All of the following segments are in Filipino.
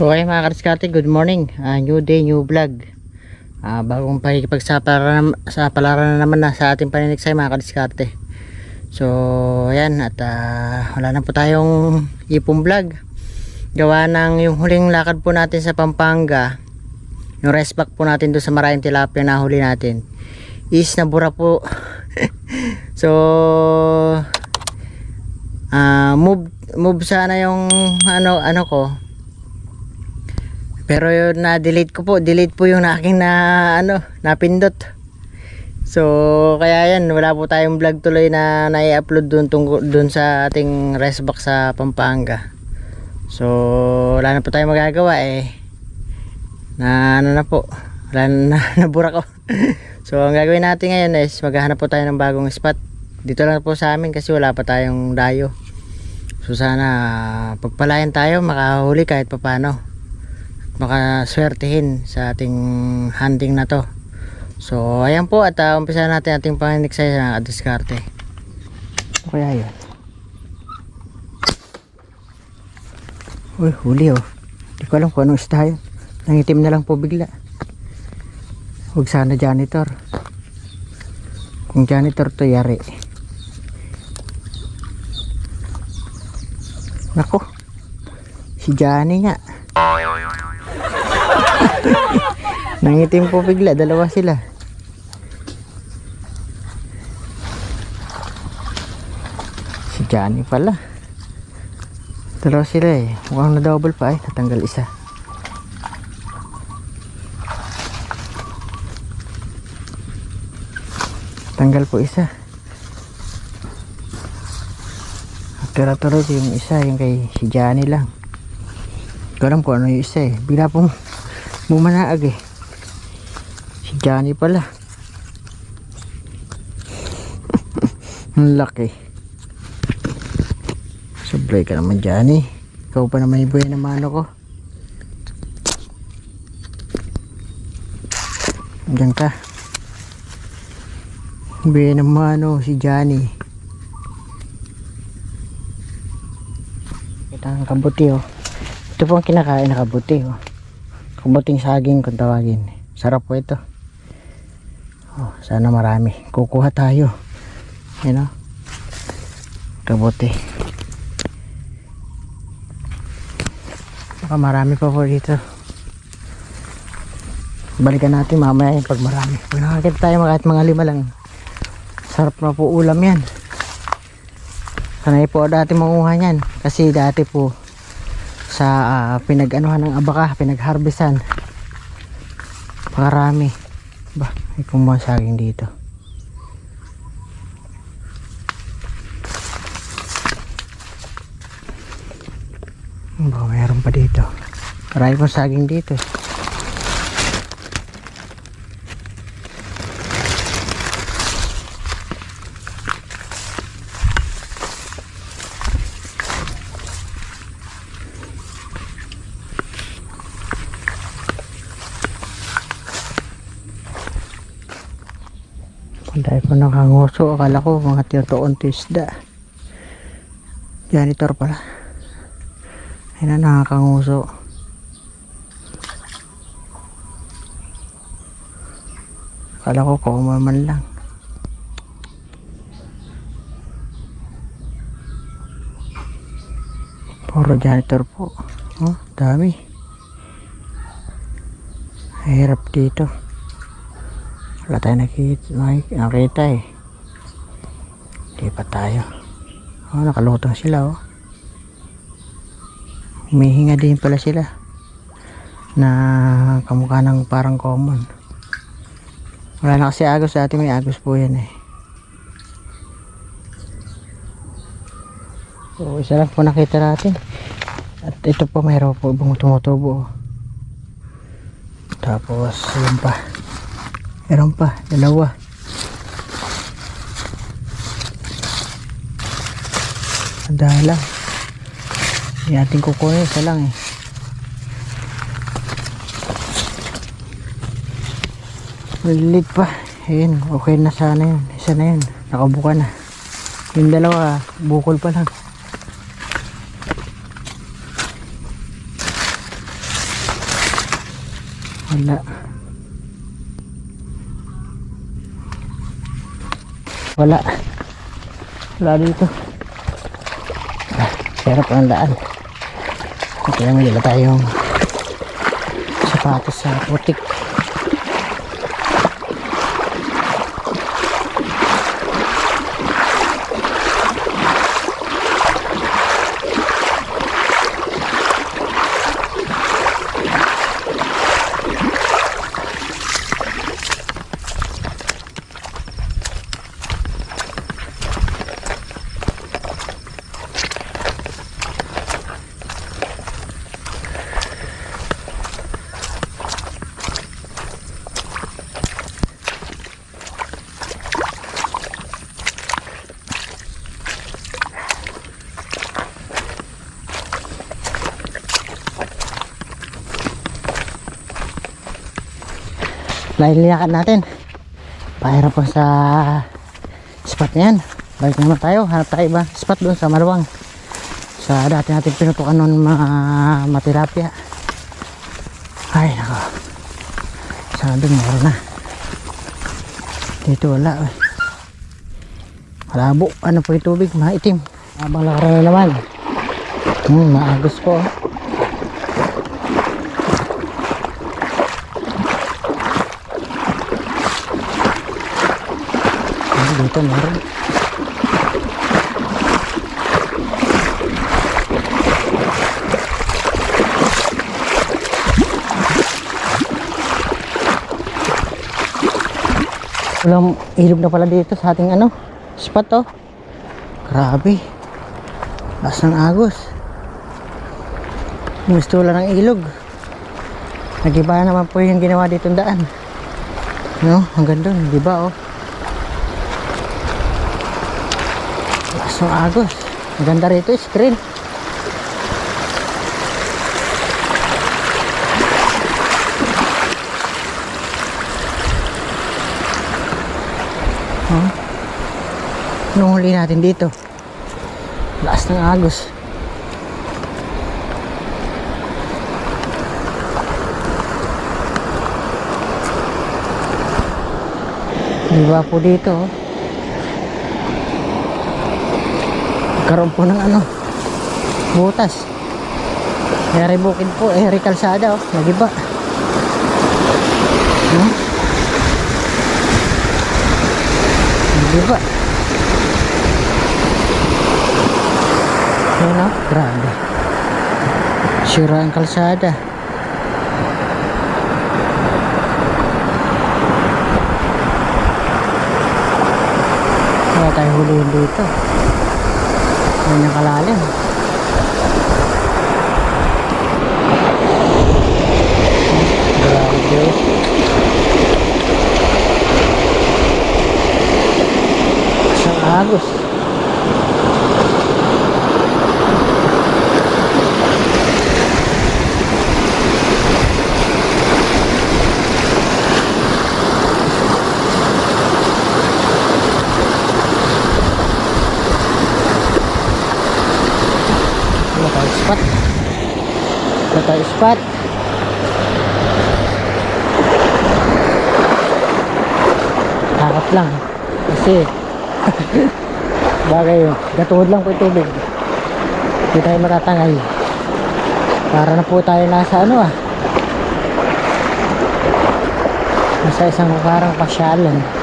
So ay mga kariskarte, good morning. Ah, new day, new vlog. Ah, bagong pakikipagsapalaran sapalaran na naman na sa ating paniniksay mga kariskarte. So ayan at ah, wala na po tayong ipong vlog. Gawa ng yung huling lakad po natin sa Pampanga. Yung rest back po natin doon sa maraming tilapia na huli natin. Is nabura po. so ah move move sana yung ano ano ko pero yun na delete ko po, delete po yung aking na ano, napindot. So kaya yan, wala po tayong vlog tuloy na nai-upload dun, tungkol dun sa ating rest box sa Pampanga. So wala na po tayong magagawa eh. Na ano na po, wala na, nabura ko. so ang gagawin natin ngayon is maghahanap po tayo ng bagong spot. Dito lang po sa amin kasi wala pa tayong dayo. So sana pagpalayan tayo, makahuli kahit papano makaswertehin sa ating hunting na to. So ayan po at uh, umpisa natin ating panganiksay sa diskarte. Ano kaya yun. Uy huli oh. Di ko alam kung anong isda yun. Nangitim na lang po bigla. Huwag sana janitor. Kung janitor to yari. Nako. Si Johnny nga Nangitim po bigla, dalawa sila. Si Johnny pala. Dalawa sila eh. Mukhang na double pa eh. Natanggal isa. Tanggal po isa. Tira tuloy yung isa, yung kay si Johnny lang. Ko alam kung ano yung isa eh. Bigla pong bumanaag eh. Johnny pala. Ang laki. Sablay ka naman Johnny. Ikaw pa naman yung buhay na mano ko. Diyan ka. Buhay na mano si Johnny. Kita ang kabuti oh. Ito po ang kinakain na kabuti oh. Kabuting saging kung tawagin. Sarap po ito. Oh, sana marami. Kukuha tayo. Yan o. Kabuti. Baka marami pa po dito. Balikan natin mamaya yung pag marami. Pag nakakita tayo kahit mga lima lang. Sarap na po ulam yan. Sanay po dati manguha yan. Kasi dati po sa ah, pinag-anuhan ng abaka, pinag-harvestan. Pakarami. Ba, may kumuha saging dito. Ba, mayroon pa dito. Marami saging dito. Ang dahil ko nakanguso, akala ko mga tiyotoon to isda. Janitor pala. Ayun na nakakanguso. Akala ko kung man lang. Puro janitor po. Oh, dami. Hirap dito. Wala tayo nakita, nakita eh. Hindi pa tayo. Oh, nakalutang sila oh. Humihinga din pala sila. Na kamukha ng parang common. Wala na kasi agos sa atin may agos po yan eh. So, isa lang po nakita natin. At ito po mayroon po tumutubo. oh. Tapos, yun pa. Meron pa, dalawa. Adala. Hindi natin kukunin, isa lang eh. Malilit pa. Ayun, okay na sana yun. Isa na yun. Nakabuka na. Yung dalawa, bukol pa lang. Wala. Wala. Wala dito. Ah, pero pa ang daan. Kaya may dala tayong sapatos sa putik. Nailiyakan natin. Pahirap po sa spot na yan. Balik naman tayo. Hanap tayo iba spot doon sa Malawang. Sa dati natin pinutukan noon mga matilapia. Ay, nako. Sana doon meron na. Dito wala. Eh. Malabo. Ano po yung tubig? Maitim. Habang lakaran na naman. Hmm, maagos po. oh. Ay, dito meron. Walang ilog na pala dito sa ating ano, spot oh. Grabe. Lakas ng agos. Lang ng ilog. Nagiba naman po yung ginawa dito daan. No, hanggang doon, di ba oh? Ng agos. Ang ganda rito, screen. Oh. Anong huli natin dito? Lakas ng agos. Di ba po dito? oh? Karoon po ng ano, butas. Eri bukid po, eri kalsada, oh. nagiba. Hmm? Nagiba. Ayun oh, grabe. Sira ang kalsada. Wala tayo hulihin dito. Ganyan kalalim. Grabe. Isang agos. Wala tayo spot. Spot. Takot lang. Kasi bagay. Gatuhod lang po tubig. Hindi tayo matatangay. Para na po tayo nasa ano ah. Nasa isang parang pasyalan.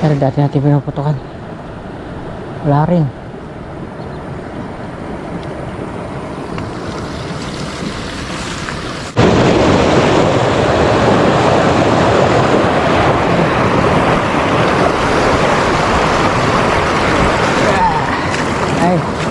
Pero dati natin pinuputukan. Wala rin.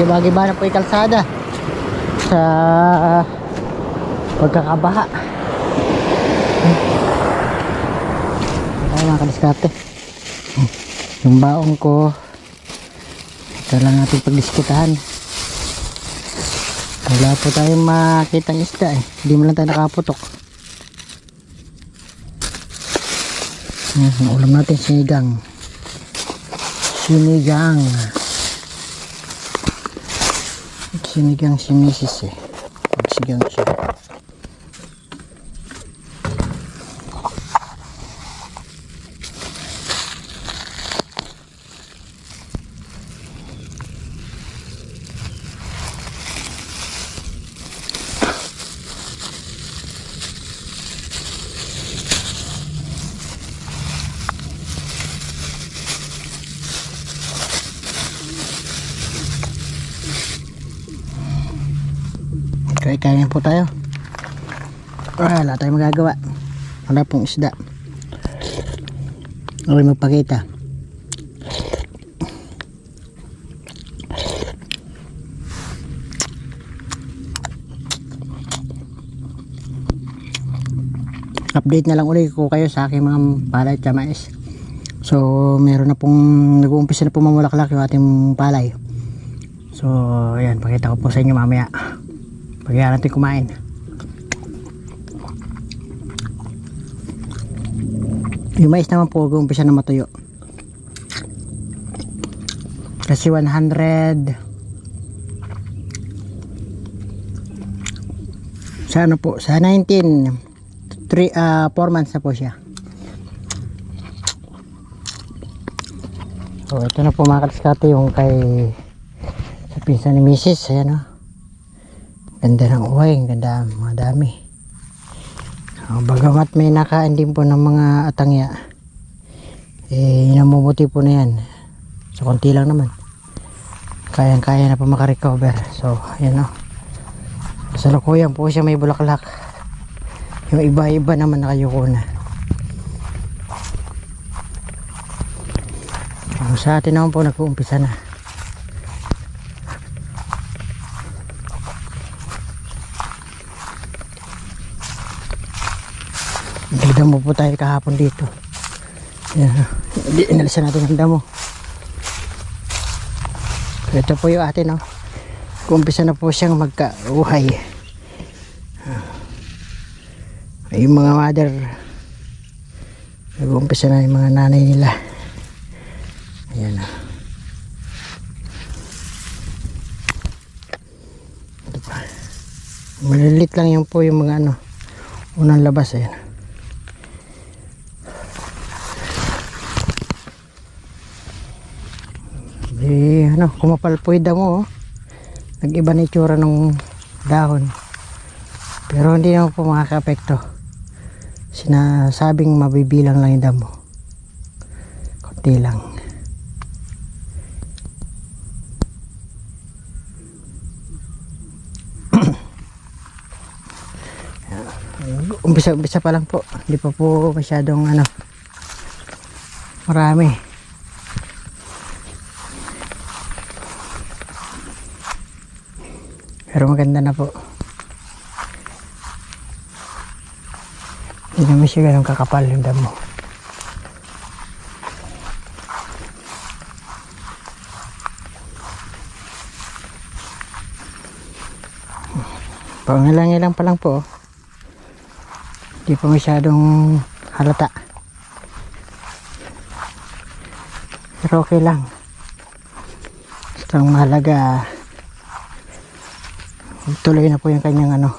Giba-giba na po yung kalsada sa pagkakabaha. Ay, mga kadiskarte. Oh, yung baong ko. Ito lang natin pagdiskutahan. Wala po tayong makitang isda eh. Hindi mo lang tayo nakaputok. Yung ulam natin sinigang sinigang sinigang si misis eh. Pagsigang siya Kaya kaya po tayo. Ah, wala tayong magagawa. Wala pong isda. Okay magpakita. Update na lang ulit ko kayo sa aking mga palay at mais. So, meron na pong nag-uumpisa na po mamulaklak yung ating palay. So, ayan, pakita ko po sa inyo mamaya. Pagkaya natin kumain. Yung mais naman po, umpisa na matuyo. Kasi 100 sa ano po, sa 19 3 ah 4 months na po siya. So, ito na po mga kaliskate yung kay sa pinsan ni Mrs. Ayan o. Ganda ng ang ganda, mga dami. So, bagamat may nakain din po ng mga atangya, eh, namumuti po na yan. So, konti lang naman. Kayang-kaya na po makarecover. So, ayan o. Sa lukuyan po siya may bulaklak. Yung iba-iba naman nakayuko na. So, sa atin naman po nag-uumpisa na. Nagdamo po tayo kahapon dito. Yan. Inalisan natin ang damo. Ito po yung atin, no? Kumpisa na po siyang magka-uhay. Yung mga mother, nag-umpisa na yung mga nanay nila. Ayan, no? Ito pa. Malilit lang yung po yung mga ano, unang labas, ayan. Eh, ano, kumapal po yung damo, oh. Nag-iba na itsura ng dahon. Pero hindi naman po makaka-apekto. Sinasabing mabibilang lang yung damo. Kunti lang. Umpisa-umpisa pa lang po. Hindi pa po masyadong ano marami. Pero maganda na po. Hindi naman siya ganun kakapal yung damo. Pangilang-ilang pa lang po. Hindi pa masyadong halata. Pero okay lang. Basta mahalaga tuloy na po yung kanyang ano.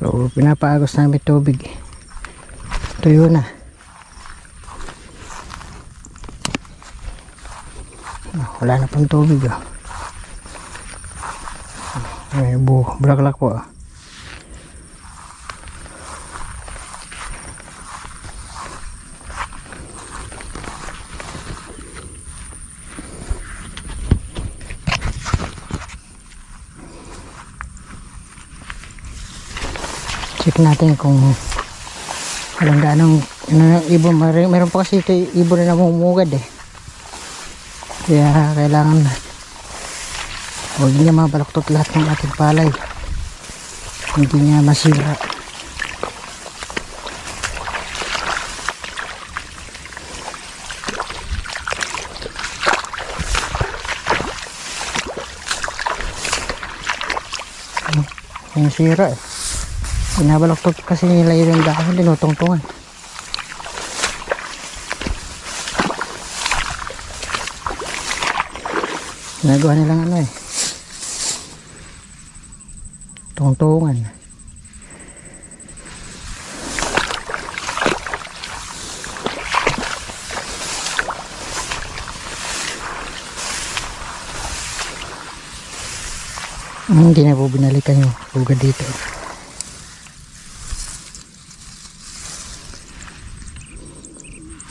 So pinapaagos namin tubig. Tuyo na wala na pang tubig ah. may bu bulaklak po ah. check natin kung walang ganong ano, ibon meron pa kasi ito ibon na namumugad eh kaya kailangan huwag niya mabalaktot lahat ng ating palay. Hindi niya masira. Yung sira eh. Pinabalaktot kasi nila yung dahil dinutungtungan Ginagawa nilang ano eh. Tungtungan. Hindi na po binalikan yung lugar dito.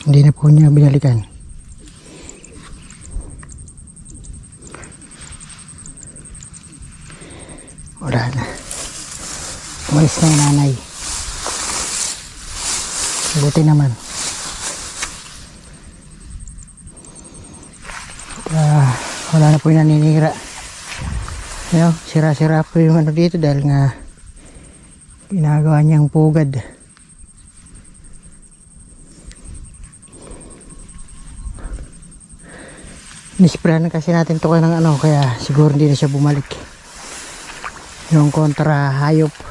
Hindi na po niya binalikan. Wala na. Umalis na yung nanay. Buti naman. Ah, wala na po yung naninira. Ayun, sira-sira po yung ano dito dahil nga ginagawa niyang pugad. Nisprayan kasi natin to ng ano kaya siguro hindi na siya bumalik. Yung kontra hayop.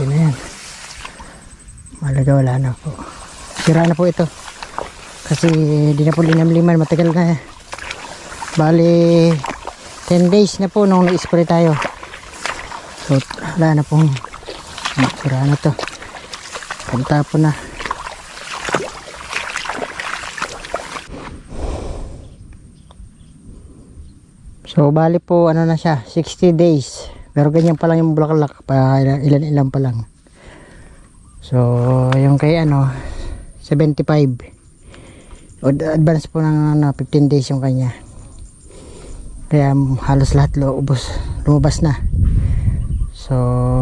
Okay na. Malaga wala na po. Sira na po ito. Kasi di na po linamliman. Matagal na. Bali 10 days na po nung na-spray tayo. So wala na pong sira na to. Kanta po na. So bali po ano na siya 60 days pero ganyan pa lang yung bulaklak pa ilan ilan pa lang. So yung kay ano 75 o advance po ng ano, 15 days yung kanya. Kaya halos lahat lumabas, lumabas na. So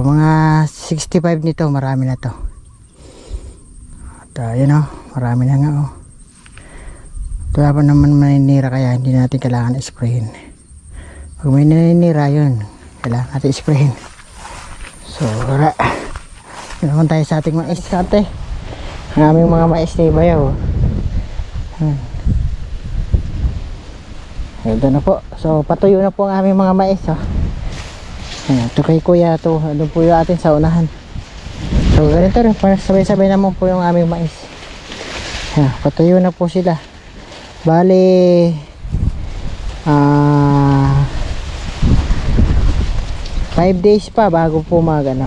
mga 65 nito marami na to. At uh, yun o marami na nga o wala pa naman maninira kaya hindi natin kailangan sprayin pag may naninira yun kailangan natin sprayin so wala. Naman tayo sa ating mais ate. Ang aming mga mais na ibayaw hmm. ito na po. So patuyo na po ang aming mga mais oh. Ayan, ito kay kuya to doon po yung atin sa unahan. So ganito rin. Para sabay sabay naman po yung aming mais. Ayan, patuyo na po sila. Bali ah 5 days pa bago po mag ano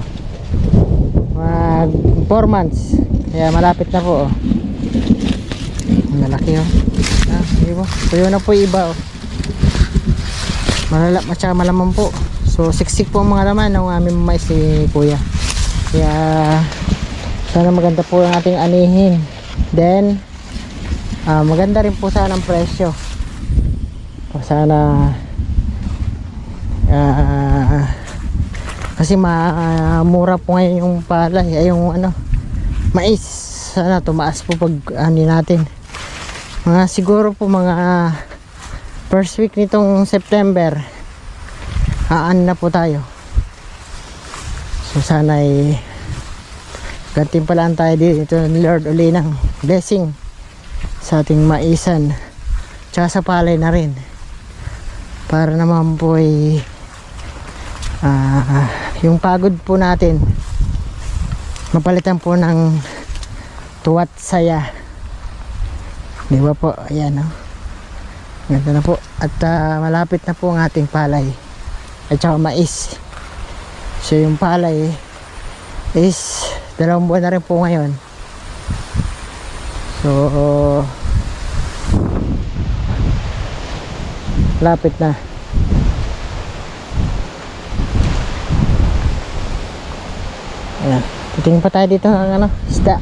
mag 4 months. Kaya malapit na po oh. malaki oh. Ah, di ba tuyo na po iba oh. Malala at saka malaman po. So siksik po ang mga laman ng aming mais ni kuya. Kaya sana maganda po ang ating anihin. Then ah, maganda rin po sana ang presyo. O sana ah kasi ma mura po ngayon yung palay ay yung ano mais. Sana tumaas po pag ano natin. Mga siguro po mga first week nitong September aan na po tayo. So sana ay gantimpalaan tayo dito ni Lord uli ng blessing sa ating maisan tsaka sa palay na rin. Para naman po ay ah, yung pagod po natin mapalitan po ng tuwat saya. Di ba po? Ayan o ganda na po. At ah, malapit na po ang ating palay. At saka mais. So yung palay is dalawang buwan na rin po ngayon. So lapit na Ayan. Titingin pa tayo dito ng ano, isda.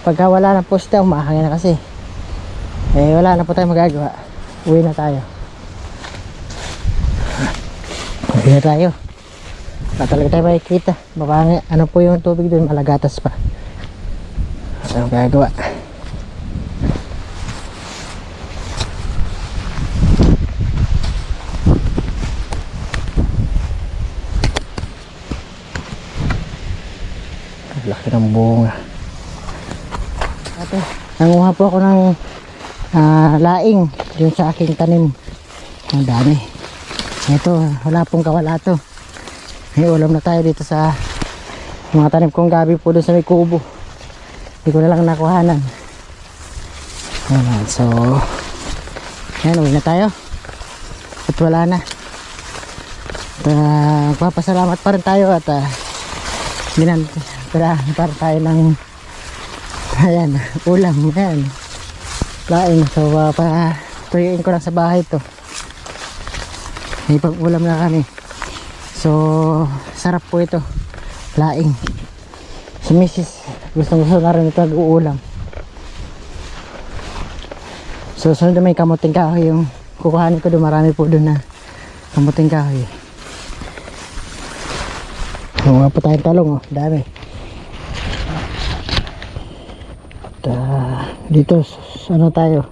Pagka wala na po isda, umahangin na kasi. Eh, wala na po tayo magagawa. Uwi na tayo. Uwi na tayo. Wala talaga tayo makikita. Baka ano po yung tubig doon, malagatas pa. Ano magagawa? Laki ng bunga. Ate nanguha po ako ng ah, laing dun sa aking tanim. Ang dami. Ito wala pong kawala to. May ulam na tayo dito sa mga tanim kong gabi po doon sa may kubo. Hindi ko na lang nakuhanan. Ayan, so yan uwi na tayo. At wala na. At uh, magpapasalamat pa rin tayo at uh, ginan para, para tayo ng ayan ulam ayan. Laing so uh, pa tuyuin ko lang sa bahay to. May pag ulam na kami. So sarap po ito. Laing. Si misis gustong gusto na rin ito uulam so sunod na may kamuting kahoy yung kukuhanin ko doon. Marami po doon na kamuting kahoy. Mga pa tayong talong oh. Dami Ah, dito ano tayo?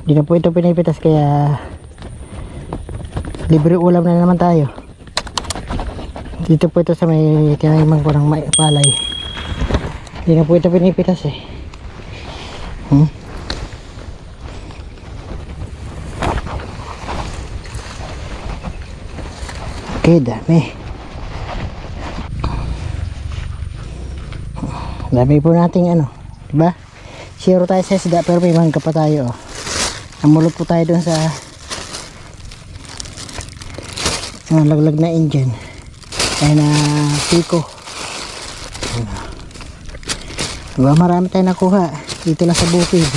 Hindi na po ito pinipitas kaya libre ulam na naman tayo. Dito po ito sa may tinayman ko ng palay. Hindi na po ito pinipitas eh. Hmm? okay dami. Dami po nating ano diba? Zero tayo sa isda pero may mangga pa tayo oh. namulot po tayo dun sa sa laglag na engine. Ay na piko diba? Marami tayo nakuha dito lang sa bukid.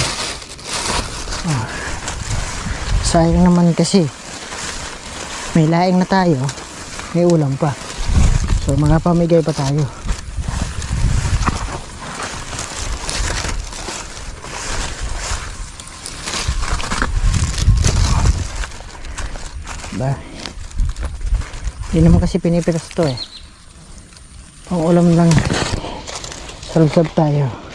Ah. sayang naman kasi. May laing na tayo may ulam pa. So mga pamigay pa tayo ba? Hindi naman kasi pinipitas to eh. Pang ulam lang sarap tayo